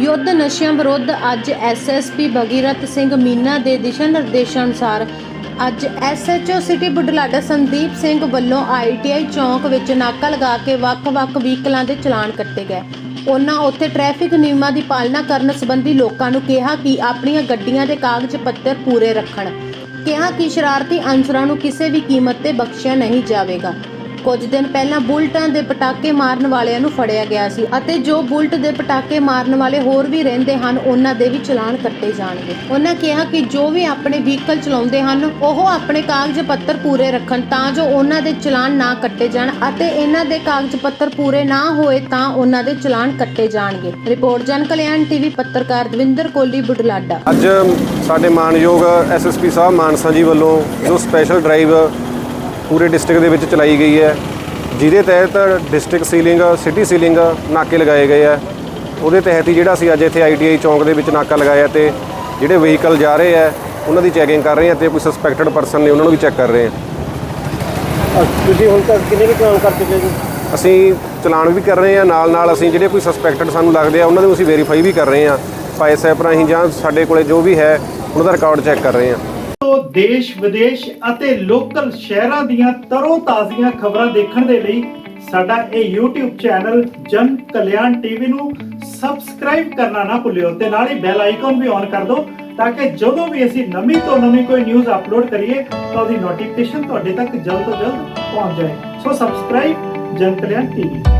ਯੁੱਧ ਨਸ਼ਿਆਂ ਵਿਰੁੱਧ ਅੱਜ ਐਸਐਸਪੀ ਭਗੀਰਥ ਸਿੰਘ ਮੀਨਾ ਦੇ ਦਿਸ਼ਾ ਨਿਰਦੇਸ਼ਾਂ ਅਨੁਸਾਰ ਅੱਜ ਐਸਐਚਓ ਸਿਟੀ ਬੁਢਲਾਡਾ ਸੰਦੀਪ ਸਿੰਘ ਵੱਲੋਂ ਆਈਟੀਆਈ ਚੌਂਕ ਵਿੱਚ ਨਾਕਾ ਲਗਾ ਕੇ ਵੱਖ-ਵੱਖ ਵਹੀਕਲਾਂ ਦੇ ਚਲਾਨ ਕੱਟੇ ਗਏ। ਉਹਨਾਂ ਉੱਥੇ ਟ੍ਰੈਫਿਕ ਨਿਯਮਾਂ ਦੀ ਪਾਲਣਾ ਕਰਨ ਸੰਬੰਧੀ ਲੋਕਾਂ ਨੂੰ ਕਿਹਾ ਕਿ ਆਪਣੀਆਂ ਗੱਡੀਆਂ ਦੇ ਕਾਗਜ਼ ਪੱਤਰ ਪੂਰੇ ਰੱਖਣ। ਕਿਹਾ ਕਿ ਸ਼ਰਾਰਤੀ ਅਨਸਰਾਂ ਨੂੰ ਕਿਸੇ ਵੀ ਕੀਮਤ ਤੇ ਬਖਸ਼ਿਆ ਨਹੀਂ ਜਾਵੇਗਾ। ਕੁਝ ਦਿਨ ਪਹਿਲਾਂ ਬੁਲਟਾਂ ਦੇ ਪਟਾਕੇ ਮਾਰਨ ਵਾਲਿਆਂ ਨੂੰ ਫੜਿਆ ਗਿਆ ਸੀ ਅਤੇ ਜੋ ਬੁਲਟ ਦੇ ਪਟਾਕੇ ਮਾਰਨ ਵਾਲੇ ਹੋਰ ਵੀ ਰਹਿੰਦੇ ਹਨ, ਉਹਨਾਂ ਦੇ ਵੀ ਚਲਾਨ ਕੱਟੇ ਜਾਣਗੇ। ਉਹਨਾਂ ਕਿਹਾ ਕਿ ਜੋ ਵੀ ਆਪਣੇ ਵਹੀਕਲ ਚਲਾਉਂਦੇ ਹਨ, ਉਹ ਆਪਣੇ ਕਾਗਜ਼ ਪੱਤਰ ਪੂਰੇ ਰੱਖਣ ਤਾਂ ਜੋ ਉਹਨਾਂ ਦੇ ਚਲਾਨ ਨਾ ਕੱਟੇ ਜਾਣ ਅਤੇ ਇਹਨਾਂ ਦੇ ਕਾਗਜ਼ ਪੱਤਰ ਪੂਰੇ ਨਾ ਹੋਏ ਤਾਂ ਉਹਨਾਂ ਦੇ ਚਲਾਨ ਕੱਟੇ ਜਾਣਗੇ। ਰਿਪੋਰਟ ਜਨ ਕਲਿਆਣ ਟੀਵੀ, ਪੱਤਰਕਾਰ ਦਵਿੰਦਰ ਕੋਲੀ, ਬੁਢਲਾਡਾ। ਅੱਜ ਸਾਡੇ ਮਾਨਯੋਗ ਐਸਐਸਪੀ ਸਾਹਿਬ ਮਾਨਸਾ ਜੀ ਵੱਲੋਂ ਜੋ ਸਪੈਸ਼ਲ ਡਰਾਈਵ ਪੂਰੇ ਡਿਸਟ੍ਰਿਕਟ ਦੇ ਵਿੱਚ ਚਲਾਈ ਗਈ ਹੈ। ਜਿਹਦੇ ਤਹਿਤ ਡਿਸਟ੍ਰਿਕਟ ਸੀਲਿੰਗ ਸਿਟੀ ਸੀਲਿੰਗ ਨਾਕੇ ਲਗਾਏ ਗਏ ਆ। ਉਹਦੇ ਤਹਿਤ ਹੀ ਜਿਹੜਾ ਅਸੀਂ ਅੱਜ ਇੱਥੇ ਆਈਟੀਆਈ ਚੌਂਕ ਦੇ ਵਿੱਚ ਨਾਕਾ ਲਗਾਇਆ ਤੇ ਜਿਹੜੇ ਵਹੀਕਲ ਜਾ ਰਹੇ ਆ ਉਹਨਾਂ ਦੀ ਚੈਕਿੰਗ ਕਰ ਰਹੇ ਆ ਤੇ ਕੋਈ ਸਸਪੈਕਟਡ ਪਰਸਨ ਨੇ ਉਹਨਾਂ ਨੂੰ ਵੀ ਚੈੱਕ ਕਰ ਰਹੇ ਆ। ਤੁਸੀਂ ਹੁਣ ਤੱਕ ਕਿੰਨੇ ਕੁ ਚਲਾਨ ਕਰ ਚੁੱਕੇ ਜੀ? ਅਸੀਂ ਚਲਾਨ ਵੀ ਕਰ ਰਹੇ ਆ ਨਾਲ ਨਾਲ ਅਸੀਂ ਜਿਹੜੇ ਕੋਈ ਸਸਪੈਕਟਡ ਸਾਨੂੰ ਲੱਗਦੇ ਆ ਉਹਨਾਂ ਨੂੰ ਅਸੀਂ ਵੈਰੀਫਾਈ ਵੀ ਕਰ ਰਹੇ ਆ। ਫਾਈਸ ਐਪ ਰਾਹੀਂ ਜਾਂ ਸਾਡੇ ਕੋਲੇ ਜੋ ਵੀ ਹੈ ਉਹਨਾਂ ਦਾ ਰਿਕਾਰਡ ਚੈੱਕ ਕਰ ਰਹੇ ਆ। ਤੋਂ ਦੇਸ਼, ਵਿਦੇਸ਼ ਅਤੇ ਲੋਕਲ ਸ਼ਹਿਰਾਂ ਦੀਆਂ ਤਰੋ ਤਾਜ਼ੀਆਂ ਖਬਰਾਂ ਦੇਖਣ ਦੇ ਲਈ ਸਾਡਾ ਇਹ YouTube ਚੈਨਲ ਜਨ ਕਲਿਆਣ ਟੀਵੀ ਨੂੰ ਸਬਸਕ੍ਰਾਈਬ ਕਰਨਾ ਨਾ ਭੁੱਲਿਓ ਤੇ ਨਾਲ ਹੀ ਬੈਲ ਆਈਕਨ ਵੀ ਔਨ ਕਰ ਦਿਓ ਤਾਂ ਕਿ ਜਦੋਂ ਵੀ ਅਸੀਂ ਨਵੀਂ ਤੋਂ ਨਵੀਂ ਕੋਈ ਨਿਊਜ਼ ਅਪਲੋਡ ਕਰੀਏ ਤਾਂ ਉਹਦੀ ਨੋਟੀਫਿਕੇਸ਼ਨ ਤੁਹਾਡੇ ਤੱਕ ਜਲਦ ਤੋਂ ਜਲਦ ਪਹੁੰਚ ਜਾਏ। ਸੋ ਸਬਸਕ੍ਰਾਈਬ ਜਨ ਕਲਿਆਣ ਟੀਵੀ।